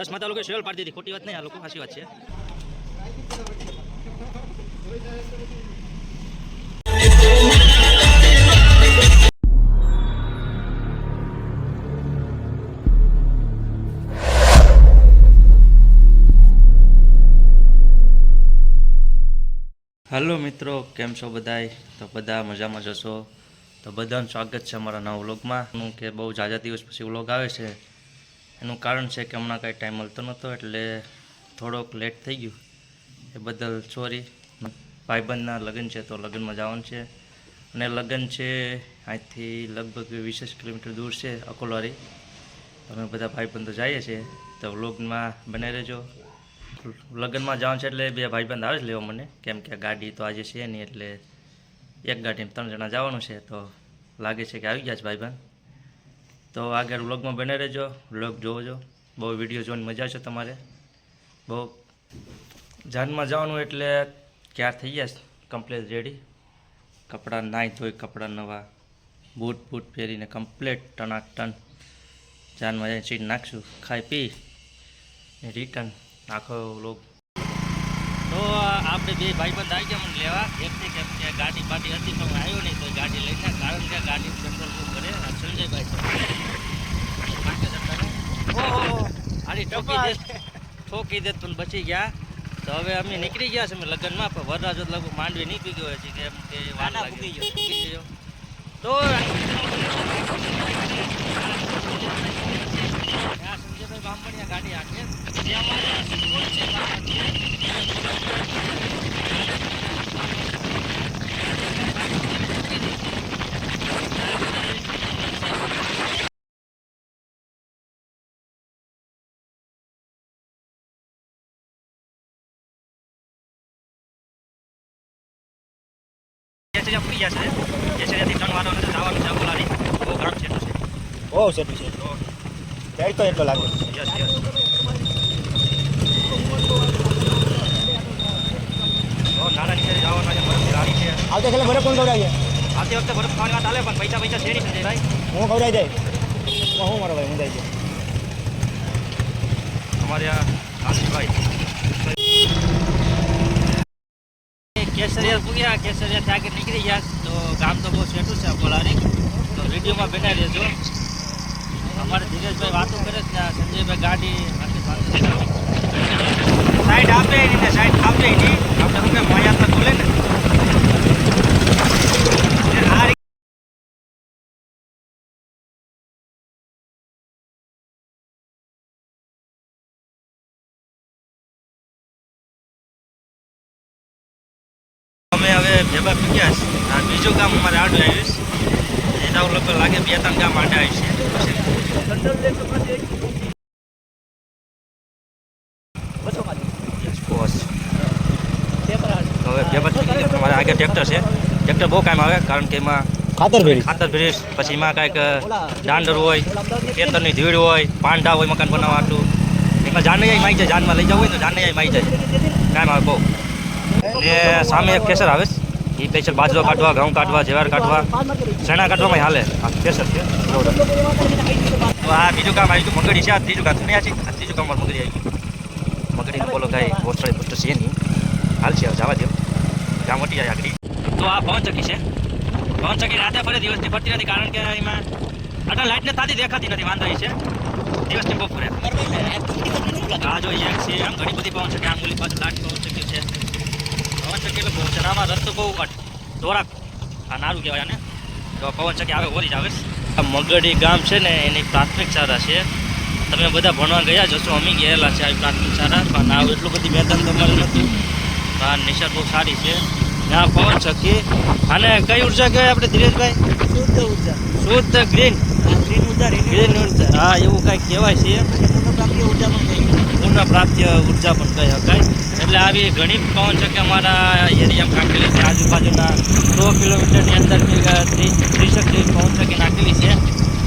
રસમાં માતા લોકો સેલ પાડી દીધી. ખોટી વાત નહીં, આ લોકો સાચી વાત છે. હેલો મિત્રો, કેમ છો બધાય? તો બધા મજામાં જશો તો બધાનું સ્વાગત છે અમારા નવા વ્લોગમાં. કે બહુ જાજા દિવસ પછી વ્લોગ આવે છે. એનું કારણ છે કે હમણાં કાંઈ ટાઈમ મળતો નહોતો એટલે થોડોક લેટ થઈ ગયું. એ બદલ સોરી ભાઈબંધના લગ્ન છે તો લગ્નમાં જવાનું છે. અને લગ્ન છે અહીંથી લગભગ વીસેક કિલોમીટર દૂર છે અકોલવારી અમે બધા ભાઈબંધો જઈએ છીએ. તો વ્લોગમાં બને રહેજો. લગ્નમાં જવાનું છે એટલે બે ભાઈબંધ આવે જ લેવા મને. કેમ કે ગાડી તો આજે છે નહીં એટલે એક ગાડીમાં ત્રણ જણા જવાનું છે તો લાગે છે કે આવી ગયા છે ભાઈબંધ. તો આગળ વ્લોગમાં બને રહેજો, વ્લોગ જોવો બહુ વીડિયો જોવાની મજા છે તમારે. બહુ જાનમાં જવાનું એટલે ક્યાં થઈ ગયા કમ્પ્લેટ રેડી કપડાં નાહી ધોઈ, કપડાં નવા, બૂટ બૂટ પહેરીને કમ્પ્લેટ ટનાક ટન જાનમાં જઈને સીટ નાખશું. ખાઈ પી ને રિટર્ન આખો લોક તો આપણે બે ભાઈ બંધ આવી ગયા મને લેવા. એકથી કેમ કે ગાડી બાડી હતી પણ આવ્યો નહીં, તો ગાડી લઈને, કારણ કે ગાડી પેટ્રોલ બુક કરે સંજયભાઈ આડી ઠોકી દે ઠોકી દે પણ બચી ગયા. તો હવે અમે નીકળી ગયા છે અમે લગ્નમાં પણ વરરાજો તો લગભગ માંડવી નહીં પી ગયો છે કેમ કે વાર લાગે. પૂગી ગયો. તો બામણિયા ગાડી આખે. કેસરિયા પૂરી ગયા છે કેસરિયાથી ત્રણ નથી જવાનું છે અકોલાની બહુ ગરમ છે છે. બહુ સેટું છે. ટાઈટ તો એટલો લાગે. Yes yes. નાના જવાના છે બરફની ગાડી છે. આવતે ખેલે બરફ કોણ ખવડાવીએ આવતી વખતે બરફ ખાવાની વાત ચાલે પણ પૈસા પૈસા છે નહીં સંજયભાઈ હું ખવડાવી જાય હું મારો ભાઈ હું જાય છે. અમારે આ આશીષભાઈ કેસરિયા પૂગ્યા, કેસરિયા આગળ નીકળી ગયા. તો ગામ તો બહુ સેટું છે બોલાની તો વિડીયોમાં બેઠા રહેજો. અમારે ધીરજભાઈ વાતો કરે છે સંજયભાઈ ગાડી આખી સાથે સાઈડ આપે સાઈડ આપે નહીં આપણે શું કે મોયા તો ખોલે ને ને આ રી- ગયા છે. આ બીજું ગામ અમારે આડું આવીશ એના લગભગ લાગે બે ત્રણ ગામ આડે આવી છે. તમારે આગળ ટ્રેક્ટર છે. ટ્રેક્ટર બહુ કામ આવે કારણ કે એમાં ખાતર ભેરી ખાતર પછી એમાં કાંઈક દાંડર હોય ખેતરની ધીડ હોય પાંડા હોય મકાન બનાવવા આટલું. એમાં માઈ જાય જાનમાં લઈ જવું હોય તો જાનૈયા માઈ જાય. કામ આવે બહુ ને સામે એક કેસર આવે છે. એ સ્પેશિયલ બાજરો કાઢવા, ઘઉં કાઢવા, જેવાર કાઢવા. ચણા કાઢવામાં હાલે? કેસર છે. આ બીજું કામ આવી મગડી છે, આ ત્રીજું કામ. નહીં આ છે? આ ત્રીજું કામ મગડી આવી મગડીને બોલો કાંઈ પોસ્ટર પોસ્ટર છે નહીં. હાલ છે જવા દો ગામ વટી જાય આગળ. તો આ પવન ચક્કી છે. પવન ચક્કી રાતે ફરે દિવસથી ફરતી નથી, કારણ કે એમાં અટલ લાઇટને તાતી દેખાતી નથી, વાંધો છે. દિવસથી બપોરે. આ જો એક છે, આમ ઘણી બધી પવન છે આમ પાછળ લાઈટ પવન ચક્કી છે. પવન ચક્કી એટલે આમાં રસ્તો બહુ દોરા આ નારું કહેવાય આને. તો પવન ચક્કી આવે ઓરી જ આવે. આ મગડી ગામ છે ને એની પ્રાથમિક શાળા છે. તમે બધા ભણવા ગયા જશો અમે ગયેલા છે આવી પ્રાથમિક શાળા. પણ આ એટલું બધી મેદાન તમારે નથી. આ નિશાળ બહુ સારી છે. ના પવન ચક્કી અને કઈ ઊર્જા કહેવાય આપણે ધીરેશભાઈ? શુદ્ધ ઊર્જા. શુદ્ધ ગ્રીન. ગ્રીન ઊર્જા ગ્રીન ઊર્જા. હા એવું કાંઈક કહેવાય છે. ઊર્જા પ્રાપ્ય ઊર્જા પણ કહી શકાય. એટલે આવી ઘણી પવન ચક્કી અમારા એરિયામાં નાખેલી છે. આજુબાજુના સો કિલોમીટરની અંદર ત્રીસ ત્રીસેક જેવી પવન ચક્કી નાખેલી છે.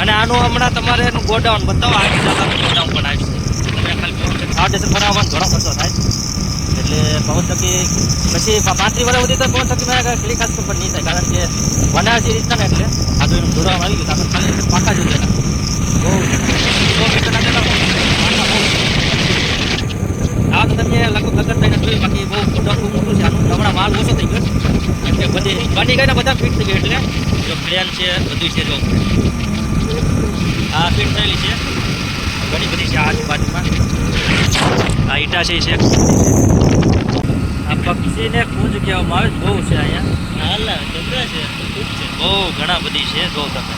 અને આનું હમણાં તમારે એનું ગોડાઉન બતાવો. જતા ગોડાઉન પણ આવી છે ખાલી ચક્કી ફાઉન્ડેશન બનાવવાનો ઘણો ખર્ચો થાય. એટલે પવન ચક્કી પછી પાંત્રીસ વર્ષ સુધી તો પવન ચક્કીમાં ખીલી ખાસ પણ નહીં થાય. કારણ કે બનાવતી રીતના ને એટલે આ એનું જોડવામાં આવી ગયું. આપણે પાકા જોઈએ બહુ સો પાક તમને લગભગ ગગન થઈને જોયું બાકી બહુ મોટું મોટું છે. આનું હમણાં માલ ઓછો થઈ ગયો. એટલે બધી બાટી ગઈને બધા ફિટ થઈ ગયા એટલે જો પ્લેન છે બધું છે જો. આ ફિટ થયેલી છે. ઘણી બધી છે આજુબાજુમાં. આ ઈટા છે છે. આ પક્ષીને કુંજ કહેવામાં આવે બહુ છે અહીંયા. હાલા જબરા છે. છે. બહુ ઘણા બધી છે જો તમે.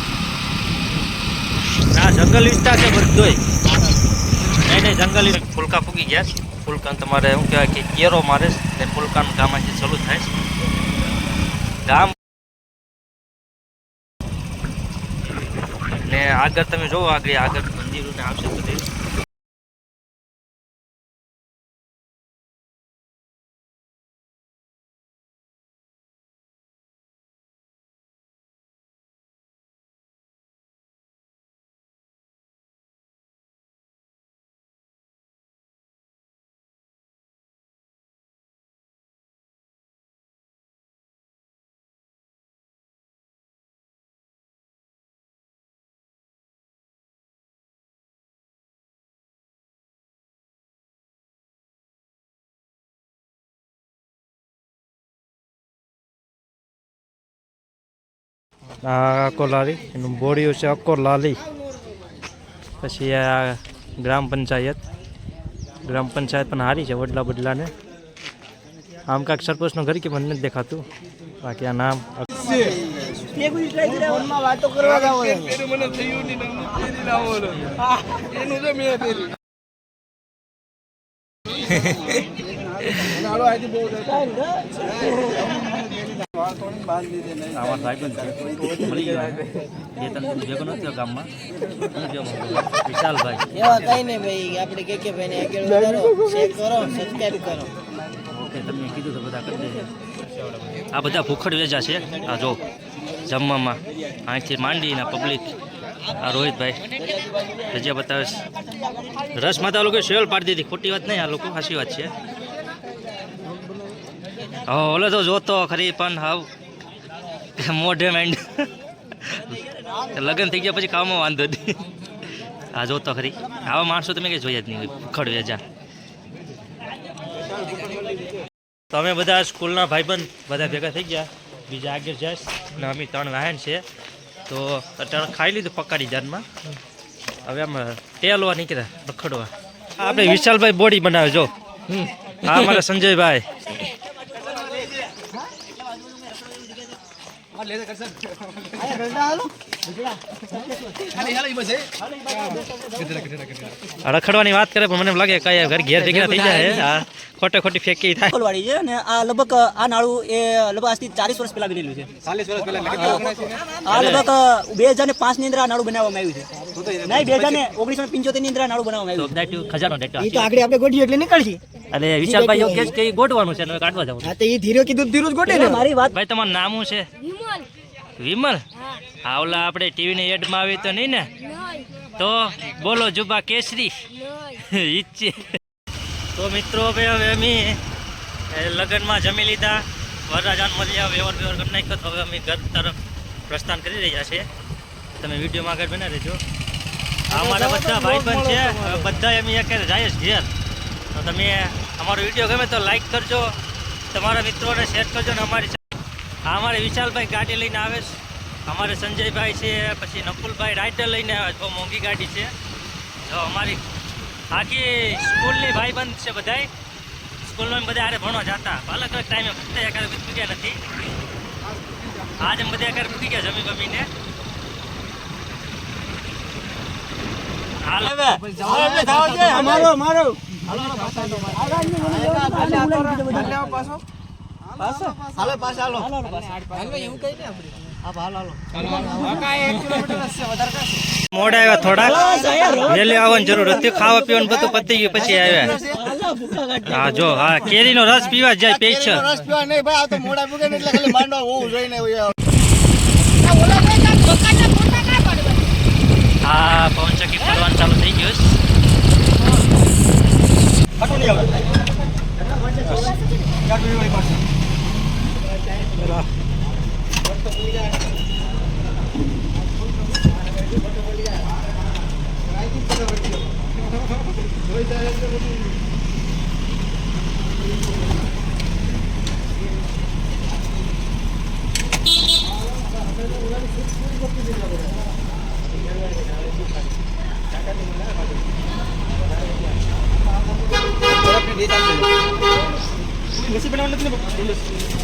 ના જંગલ વિસ્તાર છે બધોય. નહીં નહીં જંગલ ફૂલકા ફૂકી ગયા છે. ફૂલકાન તમારે શું કહેવાય કે કેરો મારે ને ફૂલકાન કામ આજે ચાલુ થાય છે. ગામ ને આગળ તમે જોવો આગળ આગળ મંદિરોને આવશે બધે. આ અક્કો લાલી એનું બોડીઓ છે અક્કો લાલી પછી આ ગ્રામ પંચાયત. ગ્રામ પંચાયત પણ સારી છે વડલા બદલાને આમ કાંક સરપંચનું ઘર કે મને નથી દેખાતું. બાકી આ નામ વાતો કરવા જાવ આવા ભાઈબંધ છે. મળી ગયો. બે ત્રણ દિન ભેગો નથી ગામમાં? શું કહેવું વિશાલભાઈ. એવા કઈ નહીં ભાઈ આપણે કે કે ભાઈને આગળ વધારો શેર કરો સબસ્ક્રાઇબ કરો. ઓકે તમે કીધું તો બધા કરી દેજો. આ બધા ભૂખડ વેજા છે. આ જો જમવામાં અહીંથી માંડીને પબ્લિક આ રોહિતભાઈ. રજા બતાવે રસ માતા લોકો શેલ પાડી દીધી. ખોટી વાત નહીં આ લોકો સાચી વાત છે. ઓલે તો જોતો ખરી પણ હાવ મોઢે માઇન્ડ લગ્ન થઈ ગયા પછી કામમાં વાંધો નહીં. આ જોતો ખરી. આવા માણસો તમે કંઈ જોઈએ જ નહીં ખડ વેજા તમે તો અમે બધા સ્કૂલના ભાઈબંધ બધા ભેગા થઈ ગયા. બીજા આગળ જશ ને અમે ત્રણ વાહન છે. તો અત્યારે ખાઈ લીધું પકાડી જાનમાં હવે આમ ટેલવા નીકળ્યા રખડવા. આપણે વિશાલભાઈ બોડી બનાવે જો. હા મારા સંજયભાઈ. આ રખડવાની વાત કરે પણ મને લાગે કઈ ઘર ઘેર ભેગા થઈ જાય આ ખોટે ખોટી ફેંકી થાય. ફૂલવાડી છે અને આ લગભગ આ નાળું એ લગભગ આજથી ચાલીસ વર્ષ પહેલા બનેલું છે. આ લગભગ બે હજાર ને પાંચની અંદર આ નાળું બનાવવામાં આવ્યું છે. નહીં બે હજાર ને ઓગણીસો પંચોતેરની અંદર આ નાળું બનાવવામાં આવ્યું ખજાનો ડેટા તો આગળ આપણે ગોઠીએ એટલે નીકળશે. અને વિશાલભાઈ છે કે ગોઠવાનું છે કાઢવા જવું હા તો એ ધીરે કીધું ધીરું જ ગોઠે મારી વાત ભાઈ તમારું નામું છે? વિમલ? હા ઓલા આપણે ટીવીની એડમાં આવી તો નહીં ને? તો બોલો જુબા કેસરી. ઈચ્છે. તો મિત્રો હવે હવે અમે લગ્નમાં જમી લીધા. વરરાજાન મળ્યા વ્યવહાર વ્યવહાર કરી નાખ્યો. તો હવે અમે ઘર તરફ પ્રસ્થાન કરી રહ્યા છીએ. તમે વિડીયોમાં આગળ બના રહેજો. આ અમારા બધા ભાઈબંધ છે. હવે બધા અમે એક જાય જ ઘેર. તો તમે અમારો વીડિયો ગમે તો લાઈક કરજો. તમારા મિત્રોને શેર કરજો ને અમારી અમારે વિશાલભાઈ ગાડી લઈને આવે છે. અમારે સંજયભાઈ છે પછી નકુલભાઈ રાઇડર લઈને આવે છે. બહુ મોંઘી ગાડી છે. જો અમારી આખી સ્કૂલની ભાઈબંધ છે બધાય. સ્કૂલમાં બધા આરે ભણવા જતા. અલગ અલગ ટાઈમે બધા એકાદ પૂગ્યા નથી. આજ એમ બધા એકાદ પૂગી ગયા જમી બમીને. હાલ મોડા આવ્યા થોડા વહેલી આવવાની જરૂર હતી. ખાવા પીવાનું બધું પતી ગયું પછી આવ્યા. હા જો હા કેરીનો રસ પીવા જાય પેચ હા પવન ચક્કી ફરવાનું ચાલુ થઈ ગયું છે. Nasi benar-benar tu ni.